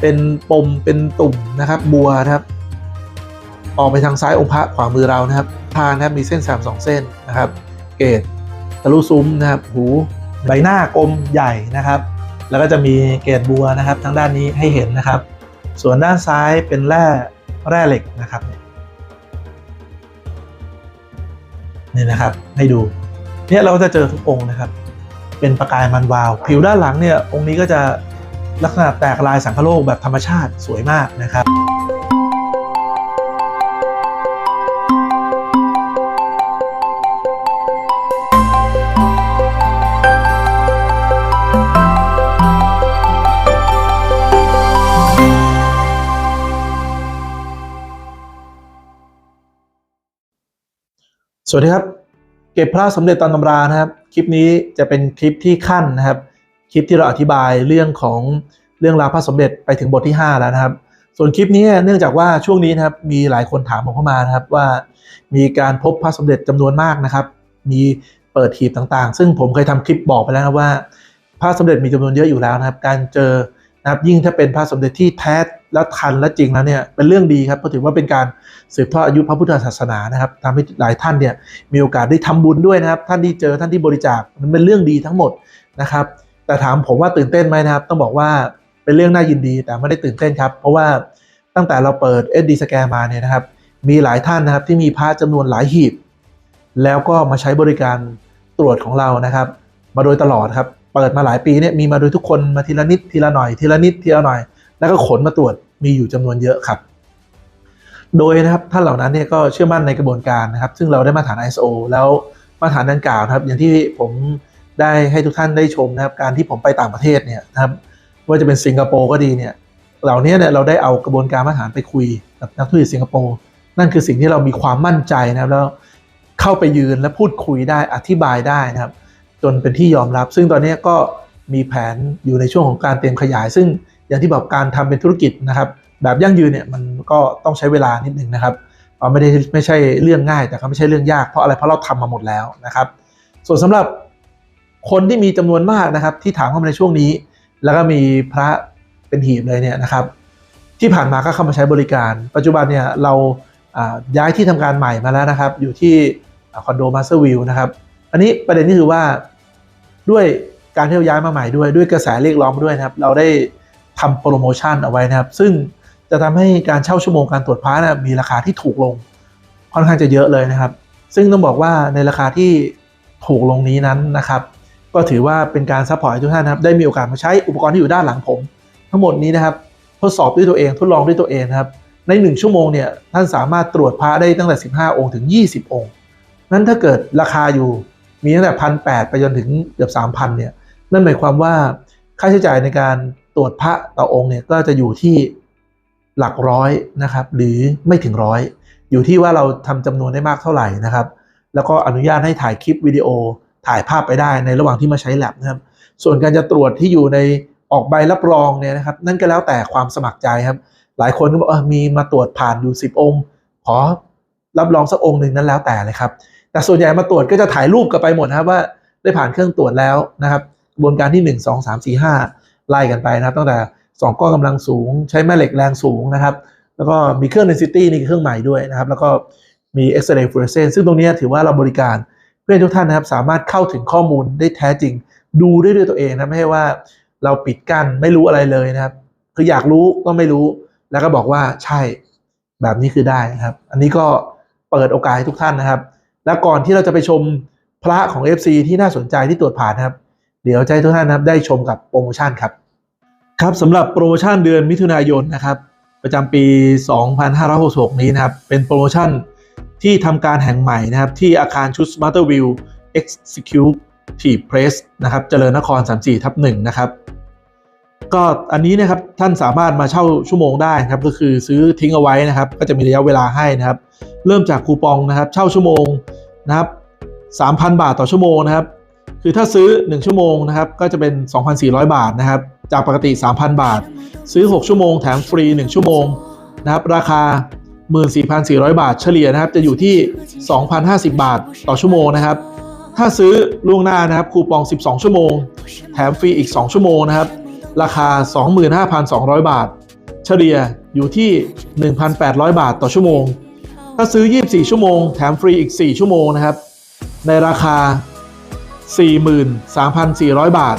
เป็นปมเป็นตุ่มนะครับ บัวนะครับ ออกไปทางซ้ายองค์พระขวามือเรานะครับทางนะครับมีเส้นสามสองเส้นนะครับ เกตทะลุซุ้มนะครับ หูใบหน้ากลมใหญ่นะครับ แล้วก็จะมีเกตบัวนะครับทางด้านนี้ให้เห็นนะครับ ส่วนด้านซ้ายเป็นแร่แร่เหล็กนะครับนี่นะครับให้ดูเนี่ยเราก็จะเจอทุกองค์นะครับ เป็นประกายมันวาว ผิวด้านหลังเนี่ยองค์นี้ก็จะ ลักษณะแตกลายสังคโลกแบบธรรมชาติสวยมากนะครับสวัสดีครับ เก็บพระสมเด็จตามตำรานะครับ คลิปนี้จะเป็นคลิปที่ขั้นนะครับ คลิปที่เราอธิบายเรื่องของเรื่องราวพระสมเด็จไปถึงบทที่ 5 แล้วนะครับ ส่วนคลิปนี้เนื่องจากว่าช่วงนี้นะครับมีหลายคนถามผมเข้ามานะครับว่า มีการพบพระสมเด็จจำนวนมากนะครับ มีเปิดหีบต่างๆ ซึ่งผมเคยทำคลิปบอกไปแล้วนะว่า พระสมเด็จมีจำนวนเยอะอยู่แล้วนะครับ การเจอนะครับยิ่งถ้าเป็นพระสมเด็จที่แท้และทันและจริงแล้วเนี่ยเป็นเรื่องดีครับเพราะถือว่าเป็นการสืบทอดอายุพระพุทธศาสนานะครับทำให้หลายท่านเนี่ยมีโอกาสได้ทำบุญด้วยนะครับ ท่านที่เจอท่านที่บริจาคมันเป็นเรื่องดีทั้งหมดนะครับ แต่ถามผมว่าตื่นเต้นไหมนะครับ ต้องบอกว่าเป็นเรื่องน่ายินดีแต่ไม่ได้ตื่นเต้นครับ เพราะว่าตั้งแต่เราเปิด SD Scan มาเนี่ยนะครับ มีหลายท่านนะครับที่มีพระจำนวนหลายหีบ แล้วก็มาใช้บริการตรวจของเรานะครับ มาโดยตลอดครับเปิดมาหลายปีเนี่ยมีมาโดยทุกคนมาทีละนิดทีละหน่อยทีละนิดทีละหน่อย แล้วก็ขนมาตรวจมีอยู่จำนวนเยอะครับ โดยนะครับท่านเหล่านั้นเนี่ยก็เชื่อมั่นในกระบวนการนะครับ ซึ่งเราได้มาตรฐาน ISO แล้วมาตรฐานดังกล่าวนะครับ อย่างที่ผม ได้ให้ทุกท่านได้ชมนะครับการที่ผมไปต่างประเทศเนี่ยนะครับว่าจะเป็นสิงคโปร์ก็ดีเนี่ยเหล่านี้เนี่ยเราได้เอากระบวนการมาตรฐานไปคุยกับนักธุรกิจสิงคโปร์นั่นคือสิ่งที่เรามีความมั่นใจนะครับแล้วเข้าไปยืนและพูดคุยได้อธิบายได้นะครับ จนเป็นที่ยอมรับ ซึ่งตอนนี้ก็มีแผนอยู่ในช่วงของการเตรียมขยาย ซึ่งอย่างที่บอกการทำเป็นธุรกิจนะครับแบบยั่งยืนเนี่ยมันก็ต้องใช้เวลานิดนึงนะครับเอาไม่ได้ไม่ใช่เรื่องง่ายแต่ก็ไม่ใช่เรื่องยากเพราะอะไรเพราะเราทำมาหมดแล้วนะครับ ส่วนสำหรับ คนที่มีจำนวนมากนะครับ ที่ถามเข้ามาในช่วงนี้ แล้วก็มีพระเป็นหีบเลยเนี่ยนะครับ ที่ผ่านมาก็เข้ามาใช้บริการ ปัจจุบันเนี่ยเราย้ายที่ทำการใหม่มาแล้วนะครับ อยู่ที่คอนโดมาสเตอร์วิวนะครับ อันนี้ประเด็นก็คือว่าด้วยการที่เราย้ายมาใหม่ด้วยด้วยกระแสเรียกร้องด้วยนะครับ เราได้ทำโปรโมชั่นเอาไว้นะครับ ซึ่งจะทำให้การเช่าชั่วโมงการตรวจพระนะมีราคาที่ถูกลง ค่อนข้างจะเยอะเลยนะครับ ซึ่งต้องบอกว่าในราคาที่ถูกลงนี้นั้นนะครับ ก็ถือว่าเป็นการซัพพอร์ตให้ทุกท่านนะครับได้มีโอกาสมาใช้อุปกรณ์ที่อยู่ด้านหลังผม ทั้งหมดนี้นะครับทดสอบด้วยตัวเองทดลองด้วยตัวเองนะครับใน 1 ชั่วโมงเนี่ยท่านสามารถตรวจพระได้ตั้งแต่ 15 องค์ถึง 20 องค์ นั้นถ้าเกิดราคาอยู่มีตั้งแต่พันแไปจนถึงเกือบ 3,000เนี่ยนั่นหมายความว่าค่าใช้จ่ายในการตรวจพระต่อองค์เนี่ยก็จะอยู่ที่หลักร้อยนะครับหรือไม่ถึงร้อย อยู่ที่ว่าเราทำจำนวนได้มากเท่าไหร่นะครับ แล้วก็อนุญาตให้ถ่ายคลิปวิดีโอ ถ่ายภาพไปได้ในระหว่างที่มาใช้แลบนะครับ ส่วนการจะตรวจที่อยู่ในออกใบรับรองเนี่ยนะครับ นั่นก็แล้วแต่ความสมัครใจครับ หลายคนก็บอกเออมีมาตรวจผ่านอยู่10 องค์ ขอรับรองสักองค์หนึ่งนั้นแล้วแต่เลยครับ แต่ส่วนใหญ่มาตรวจก็จะถ่ายรูปกลับไปหมดนะครับว่าได้ผ่านเครื่องตรวจแล้วนะครับกระบวนการที่ 1 2 3 4 5 ไล่กันไปนะครับ ตั้งแต่2ก้อนกำลังสูง ใช้แม่เหล็กแรงสูงนะครับ แล้วก็มีเครื่อง density นี่เครื่องใหม่ด้วยนะครับ แล้วก็มี X-ray fluorescence ซึ่งตรงนี้ถือว่าเราบริการ พื่อให้ทุกท่านนะครับสามารถเข้าถึงข้อมูลได้แท้จริง ดูได้ด้วยตัวเองนะไม่ใช่ว่าเราปิดกั้นไม่รู้อะไรเลยนะครับ คืออยากรู้ก็ไม่รู้ แล้วก็บอกว่าใช่แบบนี้คือได้นะครับ อันนี้ก็เปิดโอกาสให้ทุกท่านนะครับ แล้วก่อนที่เราจะไปชมพระของ FC ที่น่าสนใจที่ตรวจผ่านนะครับ เดี๋ยวให้ทุกท่านนะครับได้ชมกับโปรโมชั่นครับครับสำหรับโปรโมชั่นเดือนมิถุนายนนะครับ ประจำปี 2566 นี้นะครับ เป็นโปรโมชั่น ที่ทำการแห่งใหม่นะครับ ที่อาคารชุด Smarter View Executive Press นะครับเจริญนคร 34ทับ1นะครับ ก็อันนี้นะครับท่านสามารถมาเช่าชั่วโมงได้นะครับ ก็คือซื้อทิ้งเอาไว้นะครับ ก็จะมีระยะเวลาให้นะครับ เริ่มจากคูปองนะครับ เช่าชั่วโมงนะครับ3,000 บาทต่อชั่วโมงนะครับ คือถ้าซื้อ 1 ชั่วโมงนะครับ ก็จะเป็น 2,400 บาทนะครับ จากปกติ 3,000 บาท ซื้อ 6 ชั่วโมงแถมฟรี 1 ชั่วโมงนะครับ ราคา 14,400 บาทเฉลี่ยนะครับ จะอยู่ที่ 2,050 บาทต่อชั่วโมงนะครับ ถ้าซื้อล่วงหน้านะครับคูปอง 12 ชั่วโมง แถมฟรีอีก 2 ชั่วโมงนะครับ ราคา 25,200 บาท เฉลี่ยอยู่ที่ 1,800 บาทต่อชั่วโมง ถ้าซื้อ 24 ชั่วโมง แถมฟรีอีก 4 ชั่วโมงนะครับ ในราคา 43,400 บาท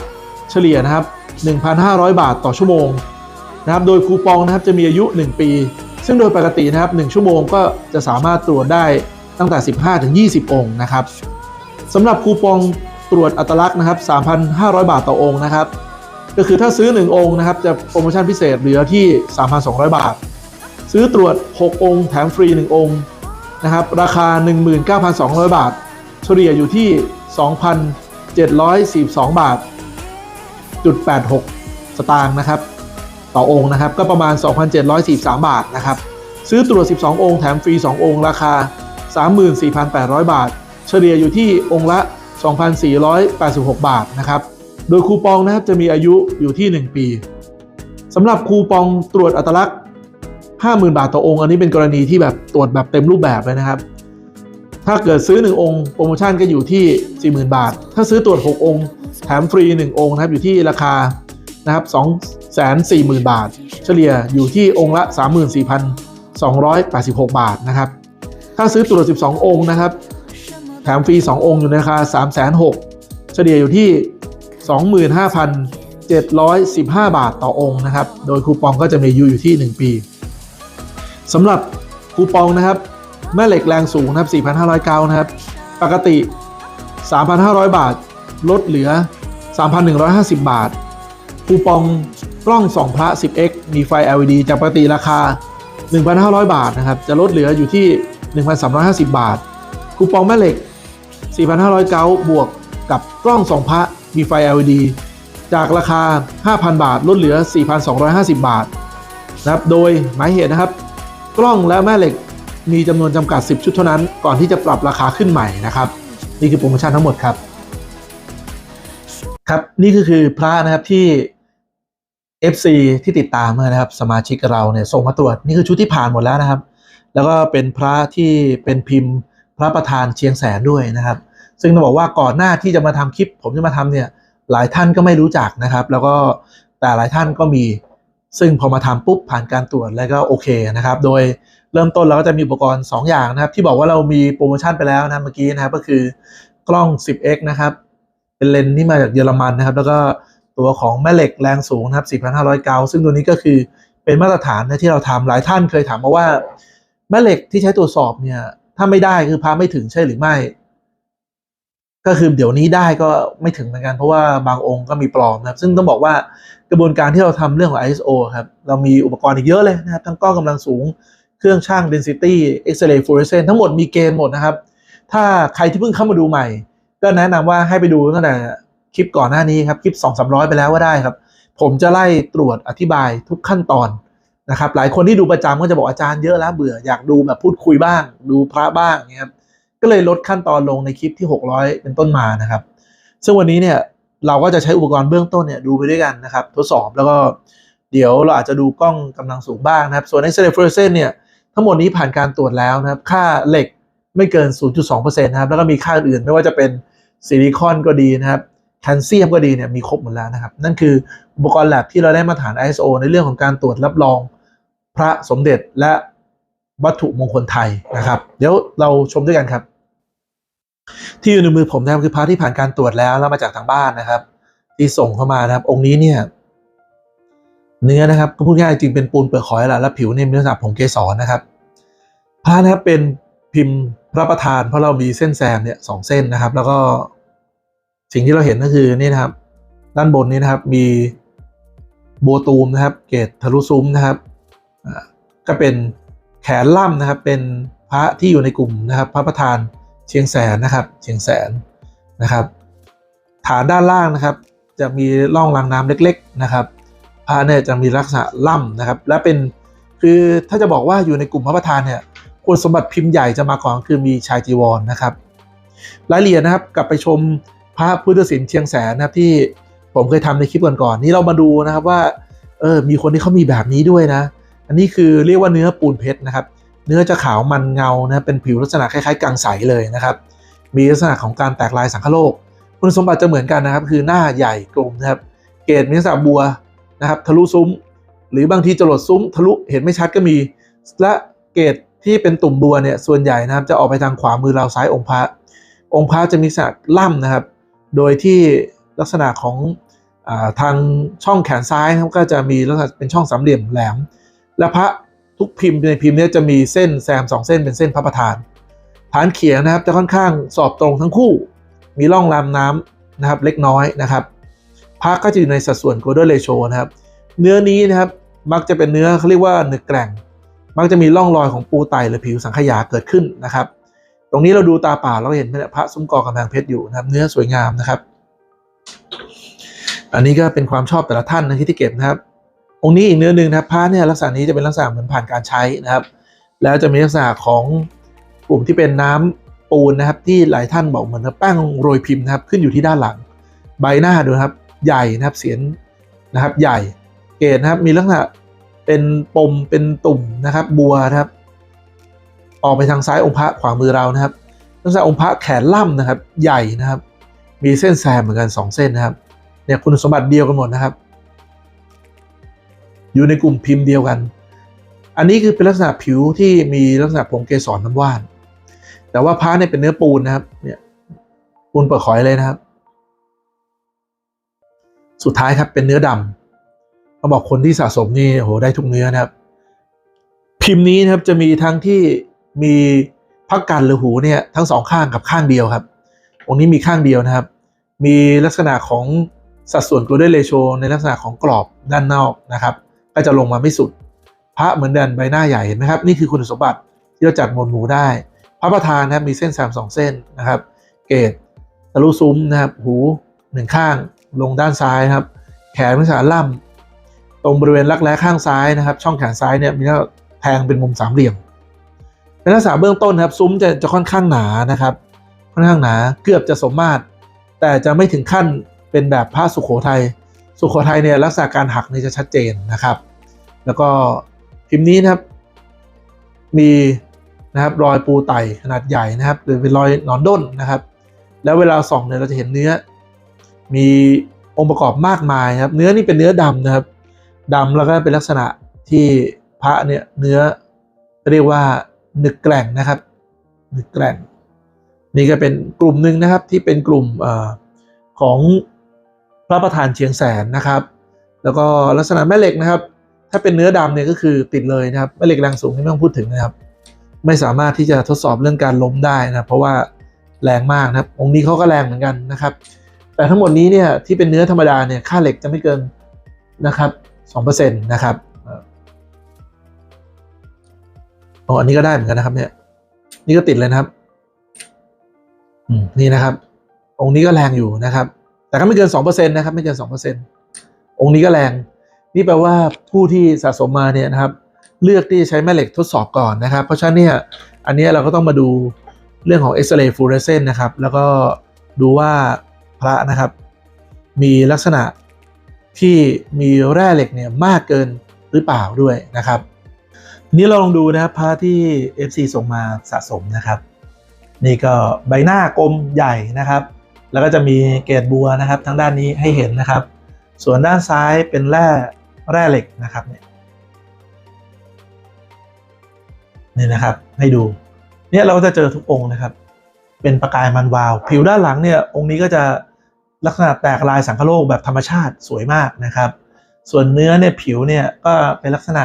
เฉลี่ยนะครับ 1,500 บาทต่อชั่วโมงนะครับ โดยคูปองนะครับจะมีอายุ 1 ปี ซึ่งโดยปกตินะครับ 1 ชั่วโมงก็จะสามารถตรวจได้ตั้งแต่ 15 ถึง 20 องค์นะครับสำหรับคูปองตรวจอัตลักษณ์นะครับ 3,500 บาทต่อองค์นะครับ ก็คือถ้าซื้อ 1 องค์นะครับ จะโปรโมชั่นพิเศษเหลือที่ 3,200 บาท ซื้อตรวจ 6 องค์ แถมฟรี 1 องค์นะครับ ราคา 19,200 บาท เฉลี่ยอยู่ที่ 2,742 บาทจุด86 สตางค์นะครับ ต่อองค์นะครับ ก็ประมาณ 2,743 บาทนะครับ ซื้อตรวจ 12 องค์แถมฟรี 2 องค์ ราคา 34,800 บาท เฉลี่ยอยู่ที่องค์ละ 2,486 บาทนะครับ โดยคูปองนะครับจะมีอายุอยู่ที่ 1 ปีสำหรับคูปองตรวจอัตลักษณ์ 50,000 บาทต่อองค์ อันนี้เป็นกรณีที่แบบตรวจแบบเต็มรูปแบบเลยนะครับถ้าเกิดซื้อ 1 องค์โปรโมชั่นก็อยู่ที่ 40,000 บาท ถ้าซื้อตรวจ 6 องค์ แถมฟรี 1 องค์นะครับอยู่ที่ราคานะครับ 240,000 บาท เฉลี่ยอยู่ที่องค์ละ 34,286 บาทนะครับ ถ้าซื้อตรวจ12 องค์นะครับ แถมฟรี 2 องค์อยู่ในราคา 3,600,000 เฉลี่ยอยู่ที่ 25,715 บาทต่อองค์นะครับ โดยคูปองก็จะมีอายุอยู่ที่ 1 ปีสำหรับคูปองนะครับ แม่เหล็กแรงสูงนะครับ 4,509นะครับ ปกติ 3,500 บาท ลดเหลือ 3,150 บาท คูปองกล้องส่องพระ 10x มีไฟ LED จากปกติราคา 1,500 บาทนะครับ จะลดเหลืออยู่ที่ 1,350 บาท คูปองแม่เหล็ก 4,500 เก้าบวกกับกล้องส่องพระ มีไฟ LED จากราคา 5,000 บาท ลดเหลือ 4,250 บาทนะครับ โดยหมายเหตุนะครับ กล้องและแม่เหล็กมีจำนวนจำกัด 10 ชุดเท่านั้น ก่อนที่จะปรับราคาขึ้นใหม่นะครับ นี่คือโปรโมชั่นทั้งหมดครับ ครับ นี่ก็คือพระนะครับที่ FC ที่ติดตามนะครับสมาชิกเราเนี่ยส่งมาตรวจนี่คือชุดที่ผ่านหมดแล้วนะครับ แล้วก็เป็นพระที่เป็นพิมพ์พระประธานเชียงแสนด้วยนะครับ ซึ่งต้องบอกว่าก่อนหน้าที่จะมาทำคลิป ผมจะมาทำเนี่ยหลายท่านก็ไม่รู้จักนะครับ แล้วก็แต่หลายท่านก็มี ซึ่งพอมาทำปุ๊บผ่านการตรวจแล้วก็โอเคนะครับ โดยเริ่มต้นเราก็จะมีอุปกรณ์ 2 อย่างนะครับ ที่บอกว่าเรามีโปรโมชั่นไปแล้วนะเมื่อกี้นะครับก็คือกล้อง 10x นะครับเป็นเลนส์ที่มาจากเยอรมันนะครับ แล้วก็ ตัวของแม่เหล็กแรงสูงนะครับ 4,500 เกาซึ่งตัวนี้ก็คือเป็นมาตรฐานนะที่เราทำหลายท่านเคยถามมาว่า แม่เหล็กที่ใช้ตรวจสอบเนี่ยถ้าไม่ได้คือพาไม่ถึงใช่หรือไม่ ก็คือเดี๋ยวนี้ได้ก็ไม่ถึงเหมือนกัน เพราะว่าบางองค์ก็มีปลอมนะครับซึ่งต้องบอกว่ากระบวนการที่เราทำเรื่องของ ISO ครับเรามีอุปกรณ์อีกเยอะเลยนะครับ ทั้งกล้องกำลังสูงเครื่องช่าง density X-ray fluorescence ทั้งหมดมีเกณฑ์หมดนะครับ ถ้าใครที่เพิ่งเข้ามาดูใหม่ ก็แนะนำว่าให้ไปดูตั้งแต่ คลิปก่อนหน้านี้ครับคลิป 2 3 0 0 ไปแล้วก็ได้ครับ ผมจะไล่ตรวจอธิบายทุกขั้นตอนนะครับ หลายคนที่ดูประจำก็จะบอกอาจารย์เยอะแล้วเบื่ออยากดูแบบพูดคุยบ้าง ดูพระบ้างเงี้ยครับก็เลยลดขั้นตอนลงในคลิปที่ 600 เป็นต้นมานะครับ ซึ่งวันนี้เนี่ยเราก็จะใช้อุปกรณ์เบื้องต้นเนี่ยดูไปด้วยกันนะครับ ทดสอบแล้วก็เดี๋ยวเราอาจจะดูกล้องกำลังสูงบ้างนะครับ ส่วนในเซเลฟเฟอร์เซนเนี่ยทั้งหมดนี้ผ่านการตรวจแล้วนะครับ ค่าเหล็กไม่เกิน 0.2%นะครับแล้วก็มีค่าอื่นไม่ว่าจะเป็นซิลิคอนก็ดีนะครับ แคลเซียมก็ดีเนี่ยมีครบหมดแล้วนะครับ นั่นคืออุปกรณ์แลบที่เราได้มาตรฐาน ISO ในเรื่องของการตรวจรับรองพระสมเด็จและวัตถุมงคลไทยนะครับ เดี๋ยวเราชมด้วยกันครับ ที่อยู่ในมือผมนะครับคือพระที่ผ่านการตรวจแล้วแล้วมาจากทางบ้านนะครับ ที่ส่งเข้ามานะครับ องค์นี้เนี่ยเนื้อนะครับก็พูดง่ายจริงเป็นปูนเปลือกหอยแหละแล้วผิวเนี่ยมีลักษณะผงเกสรนะครับพระนะครับเป็นพิมพ์พระประธานเพราะเรามีเส้นแซมเนี่ยสองเส้นนะครับ แล้วก็ สิ่งที่เราเห็นก็คือนี่นะครับ ด้านบนนี้นะครับมีโบตูมนะครับ เกตทะลุซุ้มนะครับก็เป็นแขนล่ำนะครับ เป็นพระที่อยู่ในกลุ่มนะครับ พระประธานเชียงแสนนะครับ เชียงแสนนะครับ ฐานด้านล่างนะครับ จะมีร่องรางน้ำเล็ก ๆนะครับพระเนี่ยจะมีลักษณะล่ำนะครับ และเป็นคือถ้าจะบอกว่าอยู่ในกลุ่มพระประธานเนี่ยคุณสมบัติพิมพ์ใหญ่จะมาก่อนคือมีชายจีวรนะครับ รายละเอียดนะครับกลับไปชม พระพุทธศิลป์เชียงแสนนะครับที่ผมเคยทำในคลิปก่อนๆนี้เรามาดูนะครับว่าเออมีคนที่เขามีแบบนี้ด้วยนะ อันนี้คือเรียกว่าเนื้อปูนเพชรนะครับ เนื้อจะขาวมันเงานะเป็นผิวลักษณะคล้ายๆกังใสเลยนะครับ มีลักษณะของการแตกลายสังคโลก คุณสมบัติจะเหมือนกันนะครับ คือหน้าใหญ่กลมนะครับ เกรดมีลักษณะบัวนะครับทะลุซุ้ม หรือบางทีจรดซุ้ม ทะลุเห็นไม่ชัดก็มี และเกตที่เป็นตุ่มบัวเนี่ยส่วนใหญ่นะครับจะออกไปทางขวามือเราซ้ายองค์พระองค์พระจะมีลักษณะล่ำนะครับ โดยที่ลักษณะของอทางช่องแขนซ้ายนะครับก็จะมีลักษณะเป็นช่องสามเหลี่ยมแหลม และพระทุกพิมพ์ในพิมพ์นี้จะมีเส้นแซมสองเส้นเป็นเส้นพระประธาน ฐานเขียงนะครับจะค่อนข้างสอบตรงทั้งคู่ มีร่องรำน้ำนะครับเล็กน้อยนะครับพระก็จะอยู่ในสัดส่วน golden ratio นะครับ เนื้อนี้นะครับมักจะเป็นเนื้อเขาเรียกว่าหนึกแกร่ง มักจะมีร่องรอยของปูไตหรือผิวสังขยาเกิดขึ้นนะครับ ตรงนี้เราดูตาป่าเราเห็นพระซุ้มกอกำแพงเพชรอยู่นะครับเนื้อสวยงามนะครับ อันนี้ก็เป็นความชอบแต่ละท่านนะที่ที่เก็บนะครับ องค์นี้อีกเนื้อหนึ่งนะครับผ้าเนี่ยลักษณะนี้จะเป็นลักษณะเหมือนผ่านการใช้นะครับ แล้วจะมีลักษณะของกลุ่มที่เป็นน้ำปูนนะครับ ที่หลายท่านบอกเหมือนแป้งโรยพิมพ์นะครับ ขึ้นอยู่ที่ด้านหลัง ใบหน้าดูนะครับ ใหญ่นะครับเสียนนะครับ ใหญ่เกรดนะครับมีลักษณะเป็นปมเป็นตุ่มนะครับ บัวนะครับ ออกไปทางซ้ายองค์พระขวามือเรานะครับลักษณะองค์พระแขนล่ำนะครับ ใหญ่นะครับ มีเส้นแซมเหมือนกันสองเส้นนะครับ เนี่ยคุณสมบัติเดียวกันหมดนะครับ อยู่ในกลุ่มพิมพ์เดียวกัน อันนี้คือเป็นลักษณะผิวที่มีลักษณะผงเกสรน้ำว่าน แต่ว่าพระเนี่ยเป็นเนื้อปูนนะครับ เนี่ยปูนเปลือกหอยเลยนะครับ สุดท้ายครับเป็นเนื้อดำเขาบอกคนที่สะสมนี่โอ้โหได้ทุกเนื้อนะครับ พิมพ์นี้นะครับจะมีทั้งที่ มีพักกันหรือหูเนี่ยทั้งสองข้างกับข้างเดียวครับ องค์นี้มีข้างเดียวนะครับ มีลักษณะของสัดส่วน golden ratio ในลักษณะของกรอบด้านนอกนะครับ ก็จะลงมาไม่สุด พระเหมือนเดินใบหน้าใหญ่เห็นไหมครับ นี่คือคุณสมบัติที่เราจัดหมวดหมู่ได้ พระประธานนะครับมีเส้นสามสองเส้นนะครับ เกตทะลุซุ้มนะครับ หูหนึ่งข้างลงด้านซ้ายครับ แขนเป็นสาล่ำตรงบริเวณรักแร้ข้างซ้ายนะครับ ช่องแขนซ้ายเนี่ยมีแทงเป็นมุมสามเหลี่ยม เป็นลักษณะเบื้องต้นนะครับซุ้มจะจะค่อนข้างหนานะครับ ค่อนข้างหนาเกือบจะสมมาตร แต่จะไม่ถึงขั้นเป็นแบบผ้าสุโขทัยสุโขทัยเนี่ยลักษณะการหักนี่จะชัดเจนนะครับ แล้วก็พิมพ์นี้นะครับ มีนะครับรอยปูไตขนาดใหญ่นะครับ หรือเป็นรอยหนอนด้นนะครับ แล้วเวลาส่องเนี่ยเราจะเห็นเนื้อ มีองค์ประกอบมากมายนะครับ เนื้อนี่เป็นเนื้อดำนะครับดำแล้วก็เป็นลักษณะที่พระเนี่ยเนื้อเรียกว่า หนึกแกร่งนะครับหนึกแกร่งนี่ก็เป็นกลุ่มหนึ่งนะครับที่เป็นกลุ่มอของพระประธานเชียงแสนนะครับ แล้วก็ลักษณะแม่เหล็กนะครับ ถ้าเป็นเนื้อดำเนี่ยก็คือติดเลยนะครับแม่เหล็กแรงสูงนี่ไม่ต้องพูดถึงนะครับ ไม่สามารถที่จะทดสอบเรื่องการล้มได้นะเพราะว่าแรงมากนะครับ องค์นี้เขาก็แรงเหมือนกันนะครับ แต่ทั้งหมดนี้เนี่ยที่เป็นเนื้อธรรมดาเนี่ยค่าเหล็กจะไม่เกินนะครับสองเปอร์เซ็นต์นะครับ อ๋ออันนี้ก็ได้เหมือนกันนะครับ เนี่ย นี่ก็ติดเลยนะครับ อืมนี่นะครับ องค์นี้ก็แรงอยู่นะครับ แต่ก็ไม่เกินสองเปอร์เซ็นต์นะครับ ไม่เกินสองเปอร์เซ็นต์องค์นี้ก็แรง นี่แปลว่าผู้ที่สะสมมาเนี่ยนะครับ เลือกที่จะใช้แม่เหล็กทดสอบก่อนนะครับ เพราะฉะนั้นเนี่ย อันนี้เราก็ต้องมาดูเรื่องของเอ็กซเรย์ฟลูออเรสเซนต์นะครับ แล้วก็ดูว่าพระนะครับ มีลักษณะที่มีแร่เหล็กเนี่ยมากเกินหรือเปล่าด้วยนะครับ นี้เราลองดูนะครับพระที่ FC ส่งมาสะสมนะครับ นี่ก็ใบหน้ากลมใหญ่นะครับ แล้วก็จะมีเกตบัวนะครับทางด้านนี้ให้เห็นนะครับ ส่วนด้านซ้ายเป็นแร่แร่เหล็กนะครับเนี่ยนี่นะครับให้ดูเนี่ยเราก็จะเจอทุกองค์นะครับ เป็นประกายมันวาว ผิวด้านหลังเนี่ยองค์นี้ก็จะลักษณะแตกลายสังคโลกแบบธรรมชาติสวยมากนะครับ ส่วนเนื้อเนี่ยผิวเนี่ยก็เป็นลักษณะ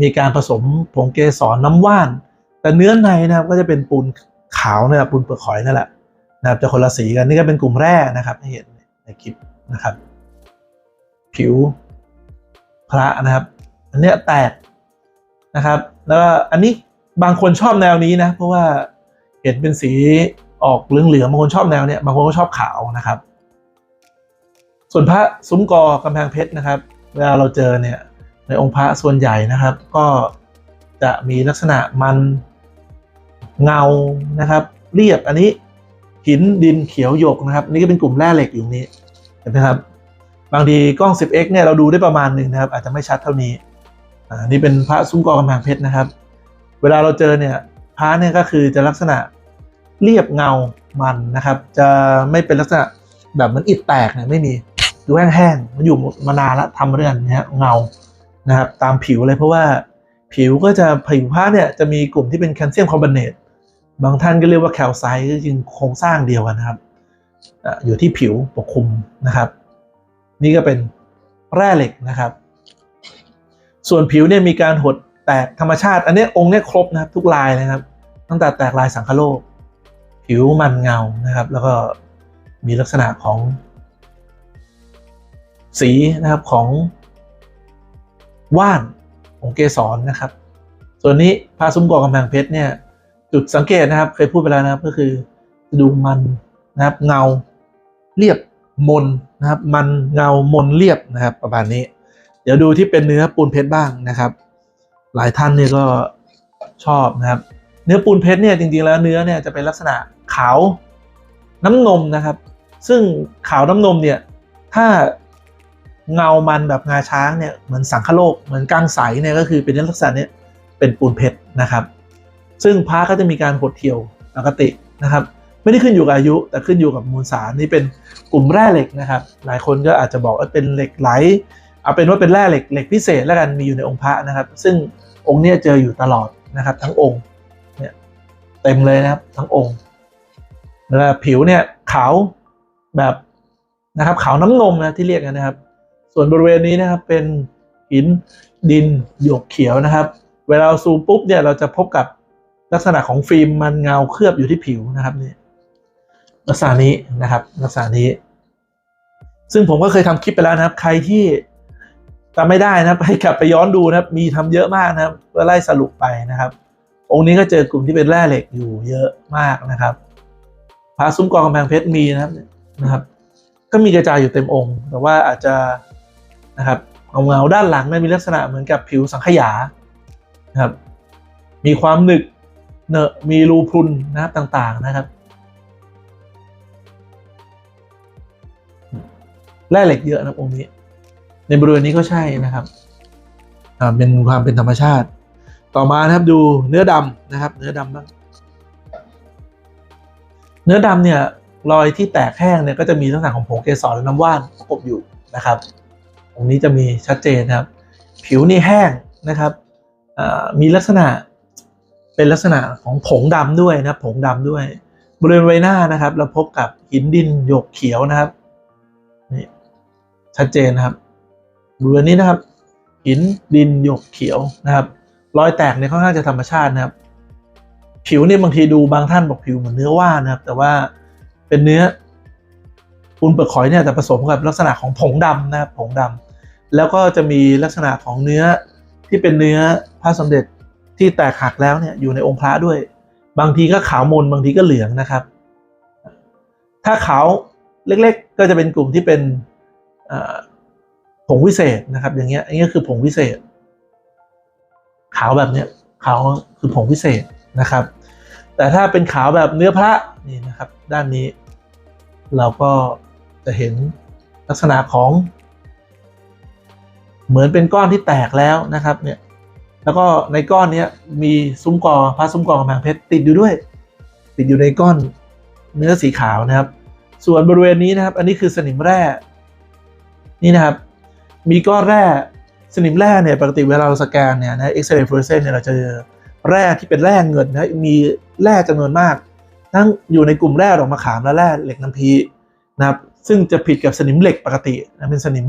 มีการผสมผงเกสรน้ำว่าน แต่เนื้อในนะครับก็จะเป็นปูนขาวนะครับปูนเปลือกหอยนั่นแหละนะครับจะคนละสีกันนี่ก็เป็นกลุ่มแร่นะครับให้เห็นในคลิปนะครับ ผิวพระนะครับ อันเนี้ยแตกนะครับ แล้วอันนี้บางคนชอบแนวนี้นะ เพราะว่าเห็นเป็นสีออกเหลืองๆบางคนชอบแนวเนี้ยบางคนก็ชอบขาวนะครับ ส่วนพระซุ้มกอกำแพงเพชรนะครับ เวลาเราเจอเนี่ย ในองค์พระส่วนใหญ่นะครับ ก็จะมีลักษณะมันเงานะครับ เรียบอันนี้หินดินเขียวหยกนะครับ นี่ก็เป็นกลุ่มแร่เหล็กอยู่นี้เห็นไหมครับ บางทีกล้อง 10x เนี่ยเราดูได้ประมาณหนึ่งนะครับ อาจจะไม่ชัดเท่านี้อ่านี่เป็นพระซุ้มกอกำแพงเพชรนะครับ เวลาเราเจอเนี่ยพระเนี่ยก็คือจะลักษณะเรียบเงามันนะครับ จะไม่เป็นลักษณะแบบมือนอิฐแตกเนี่ยไม่มีดูแห้งๆมันอยู่มานานแล้วทำเรื่องนี้เงา นะครับตามผิวเลยเพราะว่าผิวก็จะผิวผ้าเนี่ยจะมีกลุ่มที่เป็นแคลเซียมคาร์บอเนตบางท่านก็เรียกว่าแคลไซต์ก็จริงโครงสร้างเดียวกันนะครับอยู่ที่ผิวปกคลุมนะครับ นี่ก็เป็นแร่เหล็กนะครับ ส่วนผิวเนี่ยมีการหดแตกธรรมชาติ อันเนี้ยองค์เนี้ยครบนะครับทุกลายเลยนะครับ ตั้งแต่แตกลายสังคโลก ผิวมันเงานะครับ แล้วก็มีลักษณะของสีนะครับของ ว่านของเกสรนะครับ ส่วนนี้ผ้าซุ้มกอกำแพงเพชรเนี่ย จุดสังเกตนะครับ เคยพูดไปแล้วนะครับก็คือดูมันนะครับ เงาเรียบมนนะครับ มันเงามนเรียบนะครับ ประมาณนี้ เดี๋ยวดูที่เป็นเนื้อปูนเพชรบ้างนะครับ หลายท่านเนี่ยก็ชอบนะครับ เนื้อปูนเพชรเนี่ยจริงๆแล้วเนื้อเนี่ยจะเป็นลักษณะขาวน้ำนมนะครับ ซึ่งขาวน้ำนมเนี่ยถ้า เงามันแบบงาช้างเนี่ยเหมือนสังคโลกเหมือนกลางใสเนี่ยก็คือเป็นลักษณะเนี้ยเป็นปูนเพชรนะครับ ซึ่งพระก็จะมีการหดเหี่ยวปกตินะครับ ไม่ได้ขึ้นอยู่กับอายุแต่ขึ้นอยู่กับมวลสารนี่เป็นกลุ่มแร่เหล็กนะครับ หลายคนก็อาจจะบอกว่าเป็นเหล็กไหลเอาเป็นว่าเป็นแร่เหล็กเหล็กพิเศษแล้วกันมีอยู่ในองค์พระนะครับ ซึ่งองค์เนี้ยเจออยู่ตลอดนะครับ ทั้งองค์เนี่ยเต็มเลยนะครับทั้งองค์แล้วผิวเนี่ยขาวแบบนะครับขาวน้ำนมนะที่เรียกกันนะครับ ส่วนบริเวณนี้นะครับเป็นหินดินหยกเขียวนะครับ เวลาเราซูมปุ๊บเนี่ยเราจะพบกับลักษณะของฟิล์มมันเงาเคลือบอยู่ที่ผิวนะครับนี่ลักษณะนี้นะครับลักษณะนี้ ซึ่งผมก็เคยทำคลิปไปแล้วนะครับ ใครที่จำไม่ได้นะครับ ให้กลับไปย้อนดูนะครับ มีทำเยอะมากนะครับเพื่อไล่สรุปไปนะครับ องค์นี้ก็เจอกลุ่มที่เป็นแร่เหล็กอยู่เยอะมากนะครับพระซุ้มกองกำแพงเพชรมีนะครับนะครับ ก็มีกระจายอยู่เต็มองค์ แต่ว่าอาจจะ นะครับเงาเงาด้านหลังนี่ยมีลักษณะเหมือนกับผิวสังขยานะครับมีความหนึกเนอะมีรูพรุนนะครับต่างๆนะครับแร่เหล็กเยอะนะองค์นี้ ในบริเวณนี้ก็ใช่นะครับอ่าเป็นความเป็นธรรมชาติ ต่อมานะครับดูเนื้อดำนะครับ เนื้อดำบ้างเนื้อดำเนี่ยรอยที่แตกแห้งเนี่ยก็จะมีลักษณะของผงเกสรและน้ำว่านประกบอยู่นะครับ รงนี้จะมีชัดเจนนะครับ ผิวนี่แห้งนะครับมีลักษณะเป็นลักษณะของผงดำด้วยนะผงดำด้วย บริเวณใบหน้านะครับ เราพบกับหินดินหยกเขียวนะครับนี่ชัดเจนนะครับบริเวณนี้นะครับ หินดินหยกเขียวนะครับ รอยแตกเนี่ยค่อนข้างจะธรรมชาตินะครับ ผิวเนี่ยบางทีดูบางท่านบอกผิวเหมือนเนื้อว่านะครับ แต่ว่าเป็นเนื้อปูนเปลือกหอยเนี่ยแต่ผสมกับลักษณะของผงดำนะครับผงดำ แล้วก็จะมีลักษณะของเนื้อที่เป็นเนื้อพระสมเด็จที่แตกหักแล้วเนี่ยอยู่ในองค์พระด้วย บางทีก็ขาวมนบางทีก็เหลืองนะครับ ถ้าขาวเล็กๆ ก็จะเป็นกลุ่มที่เป็นผงวิเศษนะครับอย่างเงี้ยอันนี้คือผงวิเศษ ขาวแบบเนี้ยขาวคือผงวิเศษนะครับ แต่ถ้าเป็นขาวแบบเนื้อพระนี่นะครับ ด้านนี้ เราก็จะเห็นลักษณะของ เหมือนเป็นก้อนที่แตกแล้วนะครับเนี่ยแล้วก็ในก้อนนี้มีซุ้มกอพระซุ้มกอกำแพงเพชรติดอยู่ด้วย ติดอยู่ในก้อนเนื้อสีขาวนะครับ ส่วนบริเวณนี้นะครับ อันนี้คือสนิมแร่นี่นะครับ มีก้อนแร่สนิมแร่เนี่ยปกติเวลาเราสแกนเนี่ยนะเอ็กซเรย์ฟลูออเรสเซนต์เนี่ยเราจะเจอแร่ที่เป็นแร่เงินนะมีแร่จำนวนมาก ทั้งอยู่ในกลุ่มแร่ดอกมะขามและแร่เหล็กน้ำพีนะครับ ซึ่งจะผิดกับสนิมเหล็กปกตินะเป็นสนิม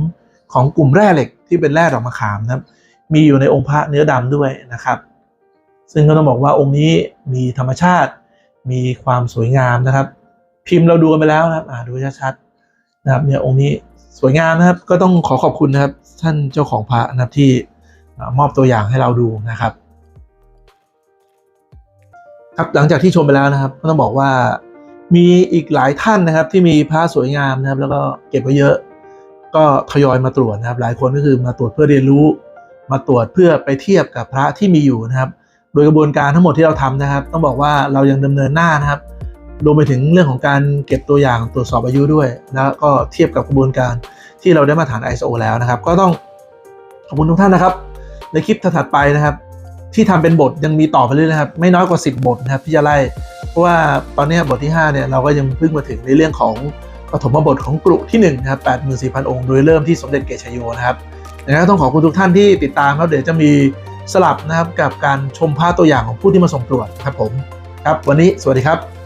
ของกลุ่มแร่เหล็กที่เป็นแร่ดอกมะขามนะครับ มีอยู่ในองค์พระเนื้อดำด้วยนะครับ ซึ่งก็ต้องบอกว่าองค์นี้มีธรรมชาติ มีความสวยงามนะครับ พิมพ์เราดูกันไปแล้วนะครับดูชัดๆนะครับเนี่ยองค์นี้สวยงามนะครับ ก็ต้องขอขอบคุณนะครับ ท่านเจ้าของพระนะครับที่มอบตัวอย่างให้เราดูนะครับ ครับหลังจากที่ชมไปแล้วนะครับ ก็ต้องบอกว่ามีอีกหลายท่านนะครับที่มีพระสวยงามนะครับ แล้วก็เก็บไว้เยอะ ก็ทยอยมาตรวจนะครับ หลายคนก็คือมาตรวจเพื่อเรียนรู้ มาตรวจเพื่อไปเทียบกับพระที่มีอยู่นะครับ โดยกระบวนการทั้งหมดที่เราทำนะครับ ต้องบอกว่าเรายังดำเนินหน้านะครับรวมไปถึงเรื่องของการเก็บตัวอย่างตรวจสอบอายุด้วย แล้วก็เทียบกับกระบวนการที่เราได้มาตรฐาน ISO แล้วนะครับ ก็ต้องขอบคุณทุกท่านนะครับ ในคลิปถัดไปนะครับ ที่ทำเป็นบทยังมีต่อไปเรื่อยๆนะครับ ไม่น้อยกว่า 10 บทนะครับที่จะไล่เพราะว่าตอนนี้บทที่ 5เนี่ยเราก็ยังเพิ่งมาถึงในเรื่องของ ปฐมบทของกรุที่1นะครับ84,000 องค์ โดยเริ่มที่สมเด็จเกศชโยนะครับนะครับต้องขอบคุณทุกท่านที่ติดตามครับเดี๋ยวจะมีสลับนะครับกับการชมภาพตัวอย่างของผู้ที่มาส่งตรวจครับผมครับวันนี้สวัสดีครับ